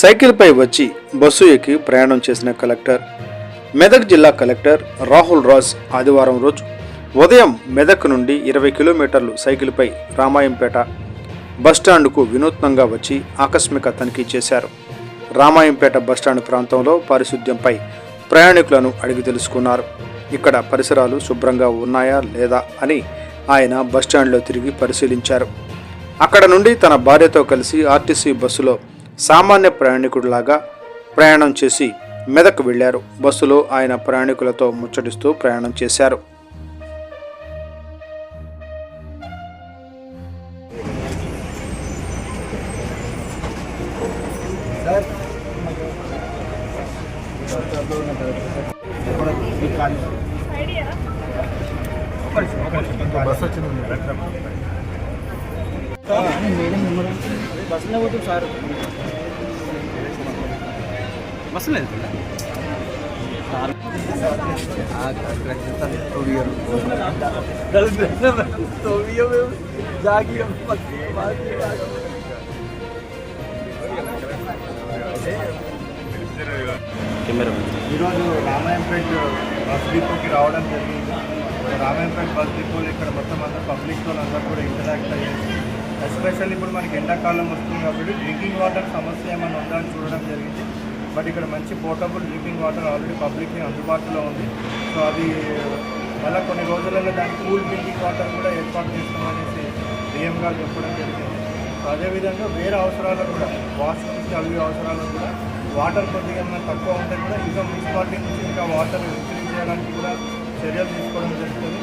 సైకిల్పై వచ్చి బస్సు ఎక్కి ప్రయాణం చేసిన కలెక్టర్. మెదక్ జిల్లా కలెక్టర్ రాహుల్ రాజ్ ఆదివారం రోజు ఉదయం మెదక్ నుండి ఇరవై కిలోమీటర్లు సైకిల్పై రామాయంపేట బస్టాండ్కు వినూత్నంగా వచ్చి ఆకస్మిక తనిఖీ చేశారు. రామాయంపేట బస్టాండ్ ప్రాంతంలో పారిశుద్ధ్యంపై ప్రయాణికులను అడిగి తెలుసుకున్నారు. ఇక్కడ పరిసరాలు శుభ్రంగా ఉన్నాయా లేదా అని ఆయన బస్టాండ్లో తిరిగి పరిశీలించారు. అక్కడ నుండి తన భార్యతో కలిసి ఆర్టీసీ బస్సులో సామాన్య ప్రయాణికుడిలాగా ప్రయాణం చేసి మెదక్ వెళ్ళారు బస్సులో ఆయన ప్రయాణికులతో ముచ్చటిస్తూ ప్రయాణం చేశారు. బస్ వచ్చింది బస్సులో పోతుంది సార్ బస్సులో వెళ్తుందా ఈరోజు రామాయంపేట్ బస్ డిపోకి రావడం జరిగింది రామాయంపేట్ బస్ డిపోలు ఇక్కడ మొత్తం అంతా పబ్లిక్తో అందరూ కూడా ఇంటరాక్ట్ అయ్యేది ఎస్పెషల్లీ ఇప్పుడు మనకి ఎండాకాలం వస్తుంది కాబట్టి డ్రింకింగ్ వాటర్ సమస్య ఏమైనా ఉందా అని చూడడం జరిగింది. బట్ ఇక్కడ మంచి పోర్టబుల్ డ్రింకింగ్ వాటర్ ఆల్రెడీ పబ్లిక్కి అందుబాటులో ఉంది. సో అది మళ్ళీ కొన్ని రోజులలో దానికి కూల్ డ్రింకింగ్ వాటర్ కూడా ఏర్పాటు చేస్తామనేసి డిఎం గారు చెప్పడం జరిగింది. సో అదేవిధంగా వేరే అవసరాలు కూడా వాష్రూమ్స్కి అవి అవసరాలు కూడా వాటర్ కొద్దిగా ఏమైనా తక్కువ ఉంటే కూడా ఇంకా మున్సిపాలిటీ నుంచి ఇంకా వాటర్ ఇంక్రీజ్ చేయడానికి కూడా చర్యలు తీసుకోవడం జరుగుతుంది.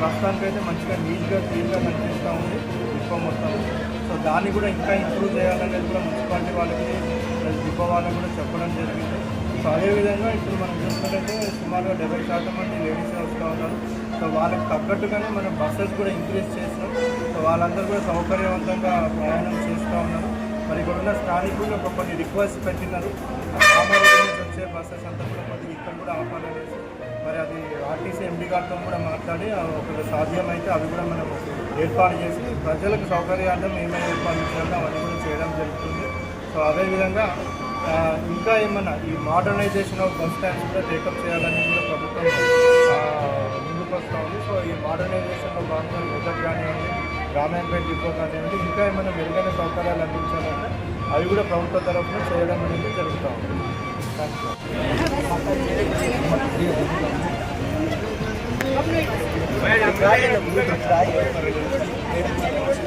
ప్రస్తుతానికి అయితే మంచిగా నీట్గా క్లీన్గా కనిపిస్తూ ఉంది. డిపో మొత్తం. సో దాన్ని కూడా ఇంకా ఇంప్రూవ్ చేయాలనేది కూడా మున్సిపాలిటీ వాళ్ళకి ప్లస్ డిపో వాళ్ళకి కూడా చెప్పడం జరిగింది. సో అదేవిధంగా ఇప్పుడు మనం చూసుకుంటే సుమారుగా డెబ్బై శాతం మంది లేడీస్ వస్తూ ఉన్నారు. సో వాళ్ళకి తగ్గట్టుగానే మనం బస్సెస్ కూడా ఇంక్రీజ్ చేసినాం. సో వాళ్ళందరూ కూడా సౌకర్యవంతంగా ప్రయాణం చేస్తూ ఉన్నారు. మరి ఇక్కడ ఉన్న స్థానికులు ఒక కొన్ని రిక్వెస్ట్ పెట్టినారు. వచ్చే బస్సెస్ అంతా కూడా ఇక్కడ కూడా ఆపాలనేసి. మరి అది ఆర్టీసీ ఎండి గారితో కూడా మాట్లాడి ఒకవేళ సాధ్యమైతే అవి కూడా మనం ఏర్పాటు చేసి ప్రజలకు సౌకర్యార్థం ఏమైనా ఏర్పాటు చేయాలో అవన్నీ కూడా చేయడం జరుగుతుంది. సో అదేవిధంగా ఇంకా ఏమన్నా ఈ మోడర్నైజేషన్ ఆఫ్ బస్ స్టాండ్స్ కూడా టేకప్ చేయాలని కూడా ప్రభుత్వం ముందుకు వస్తూ ఉంది. సో ఈ మోడర్నైజేషన్లో భాగంగా మెదక్ కానివ్వండి రామాయణపేట డిపో కానివ్వండి ఇంకా ఏమైనా మెరుగైన సౌకర్యాలు అందించాలంటే అవి కూడా ప్రభుత్వ తరఫున చేయడం అనేది జరుగుతూ ఉంది. Thank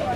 you.